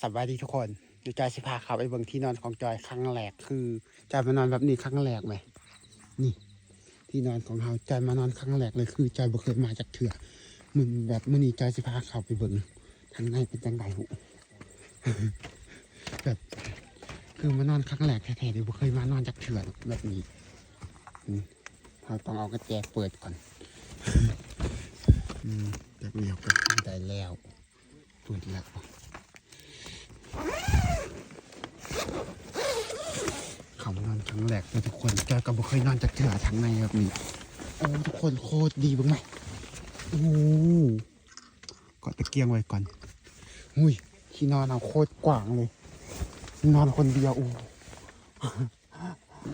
สวัสดีทุกคนอยู่จอยสิพาเขาไปเบิ่งที่นอนของจอยครั้งแรกคือจอยมานอนแบบนี้ครั้งแรกไหมนี่ ที่นอนของเราจอยมานอนครั้งแรกเลยคือจอยบ่เคยมาจากเถื่อมึงแบบมื้อนี้จอยสิพาเขาไปเบิ่งทางในเป็นจังไดหูแบบคือมานอนครั้งแรกแท้ๆเลยบ่เคยมานอนจากเถื่อแบบนี้เราต้องเอากระแจเปิดก่อนอืมแบบเดียวก็ได้แล้วเปิดแล้ว เขานอนครั้งแรกเลยทุกคนแกก็บ่เคยนอนจากเถื่อทั้งในแบบนี้โอ้ทุกคนโคตรดีบ้างไหมโอ้ก็ตะเกียงไว้ก่อนอุ้ยที่นอนเอาโคตรกว้างเลย นอนคนเดียวโอ้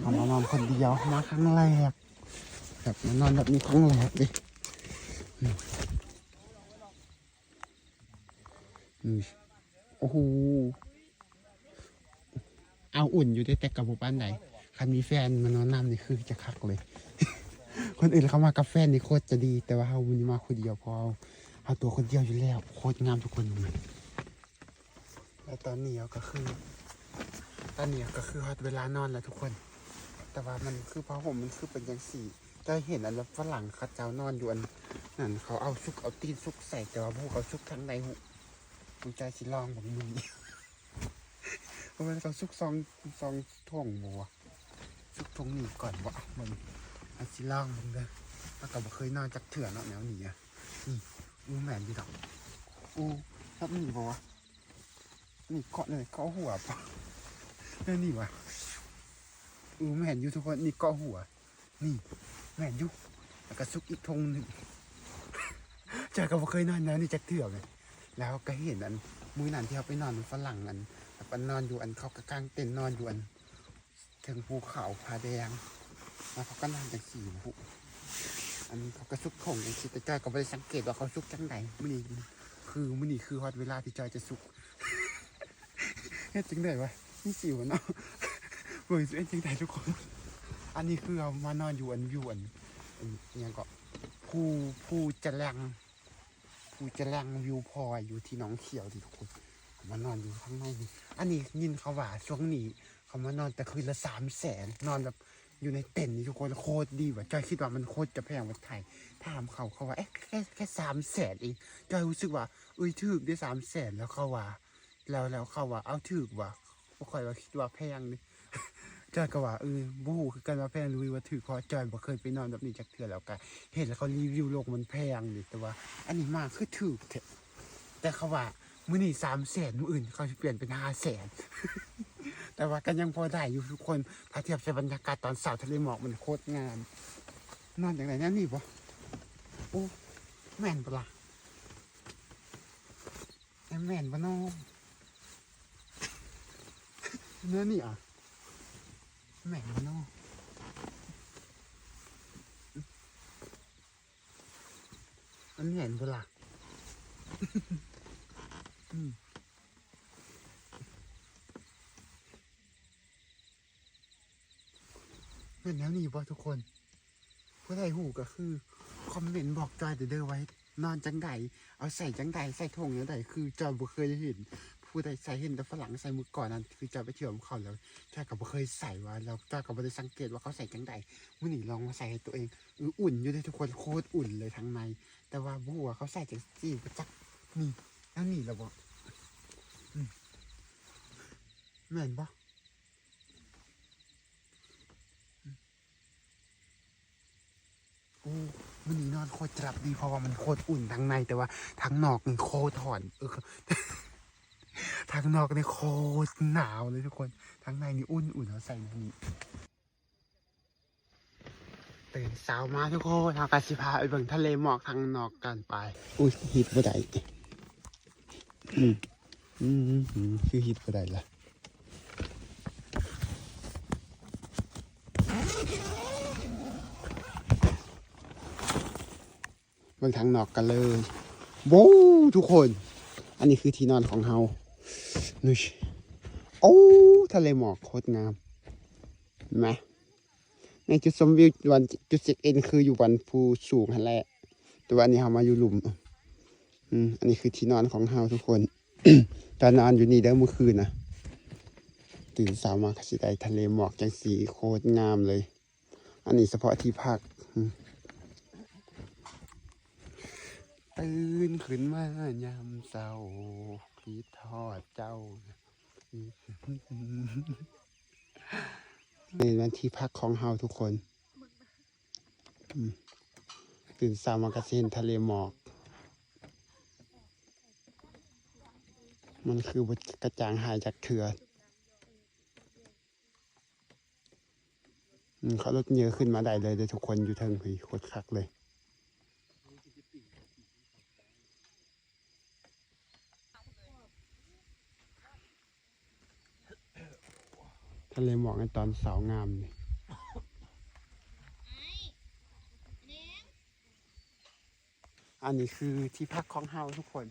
เอามานอนคนเดียวมาครั้งแรกแบบมานอนแบบนี้ครั้งแรกเลยอืมอืม โอ้โหเอาอุ่นอยู่ได้แต่กับบ้านไหนคันมีแฟนมานอนน้ำนี่คือจะคักเลย คนอื่นเขามากับแฟนนี่โคตรจะดี แต่ว่าเขาวันนี้มาคนเดียวพอเอาเอาตัวคนเดียวอยู่แล้วโคตรงามทุกคนเลยแล้วตอนนี้ก็คือ ตอนนี้ก็คือฮอตเวลานอนแล้วทุกคน แต่ว่ามันคือผ้าห่มมันคือเป็นยังสี่จะเห็นอันแล้วฝรั่งเขาเจ้านอนอยู่อันนั่นเขาเอาซุกเอาตีนซุกใส่แต่ว่าพวกเขาซุกทั้งในหุ มึงใจสิลองผมมึงเพราะมันเขาซุกซองซองท่วงบัวซุกทงหนีก่อนวะมึงอาชิล่างมึงเด้อแล้วก็บ่เคยนอนจักเถื่อเนาะแนวหนีอะนี่อูแมนดีดอกอูทับหนีบ่วนี่เกาะเลยเกาะหัวปะนั่นี่วะอูแมนอยู่ทุกคนนี่เกาะหัว นี่แมนอยู่แล้วก็ซุกอีกทงหนึ่งจอก็บ่เคยนอนแนวนี้จักเถื่อเลย แล้วก็เห็นอันมือนันที่เขาไปนอนฝรั่งอันแบบมันนอนอยู่อันเขากกางเต็นนอนอยู่อันถึงภูเขาผาแดงแล้วเขาก็นอนจังสี่นะฮุอันเขาก็ซุกถงจังสี่แต่จอยก็ไม่ได้สังเกตว่าเขาซุกจังไหนมื่อนี้คือมื่อนี้คือฮอตเวลาที่จอยจะซุกเฮ็ดจังไดวะนี่สิวเนาะเฮ้ยเฮ็ดจังไดทุกคน อันนี้คือเอามานอนอยู่อันวิวอันอันอิหยังก็ภูภูจะแรง ภูจะแรงวิวพอยอยู่ที่หน้องเขียวที่ทุกคนมานอนอยู่ข้างในนี่อันนี้ยินเขาว่าช่วงนี้เขามานอนแต่คืนละสามแสนนอนแบบอยู่ในเต็นท์นี่ทุกคนโคตรดีว่ะจอยคิดว่ามันโคตรจะแพงกว่าไทยถามเขาเขาว่าเอ๊ะแค่แค่สามแสนเองจอยรู้สึกว่าเอ้ยถูกได้สามแสนแล้วเขาว่า แล้วแล้วเขาว่าเอาถูกว่ะบ่ค่อยว่าคิดว่าแพงนี่ จอยก็ว่าเออบ่ฮู้คือกันว่าแพงรือว่าถูกเพราะจอยบ่เคยไปนอนแบบนี้จักเทื่อแล้วก็เห็นแล้วเขารีวิวโลกมันแพงนี่แต่ว่า อันนี้มาคือถูกแท้แต่เขาว่ามื่อนี่สามแสนมื่ออื่นเขาจะเปลี่ยนเป็นห้าแสนแต่ว่ากันยังพอได้อยู่ทุกคนถ้าเทียบใส่บรรยากาศตอนเสาร์ทะเลหมอกมันโคตรงามนอนอย่างไรนั่นนี่ปะโอ้แม่นปะล่ะแม่นปะน้องเนื้อนี่อะ แม่นปะน้องมันแม่นปะล่ะเป็นแล้วนี่บ่ทุกคนผู้ใดหูก็คือ คอมเมนต์บอกจอยเด้อไว้ นอนจังใดเอาใส่จังใดใส่ทงจังใดคือจอยบ่เคยเห็น ผู้ใดใส่เห็นแต่ฝรั่งใส่มือก่อนนั้นคือจอยไปเที่ยวของเขาแล้วจอยก็บ่เคยใส่ว่าแล้วจอยก็บ่ได้สังเกตว่าเขาใส่จังใดมื้อนี้ลองมาใส่ให้ตัวเองอออุ่นอยู่เด้ทุกคนโคตรอุ่นเลยทั้งใน แต่ว่าบ่ฮู้ว่าเขาใส่จังซี่บ่จักนี่แล้วนี่แล้วบ่อืมแม่นบ่โอ้มันนี่นอนโคตรจับดีเพราะว่ามันโคตรอุ่นทั้งในแต่ว่าทั้งนอกนี่โคตรถอนเออ ทั้งนอกนี่โคตรหนาวเลยทุกคนทั้งในนี่อุ่นอุ่นเขาใส่ในนี้ตื่นเช้ามาทุกคนทางกาสิพาไปเบิ่งทะเลหมอกทางนอกกันไป อุ้ยฮิตบ่ได้อืมอืมอืมอืมคือฮิตบ่ได้ละเบิ่งทางนอกกันเลยโว้วทุกคน อันนี้คือที่นอนของเฮา นี่โอ้ทะเลหมอกโคตรงามเห็นไหมในจุดชมวิววันจุดเช็คอินคืออยู่วันภูสูงฮันแหละแต่วันนี้เฮามาอยู่หลุมอืมอันนี้คือที่นอนของเฮาทุกคนตอนนอนอยู่นี่เด้อเมื่อคืนนะตื่นสาวมาก็สิได้ทะเลหมอกจังสีโคตรงามเลย อันนี้เฉพาะที่พักตื่นขึ้นมายามเศร้า คิดทอดเจ้านี่มันที่พักของเฮาทุกคนตื่นสามาก็สิเห็นทะเลหมอก มันคือบกระจางหายจากเถื่ออืมเขาลดเยอะขึ้นมาได้เลยเลยทุกคนอยู่เทิงพี่โคตรคักเลย ทะเลหมอกในตอนสาวงามนี่อันนี้คือที่พักของเฮาทุกคน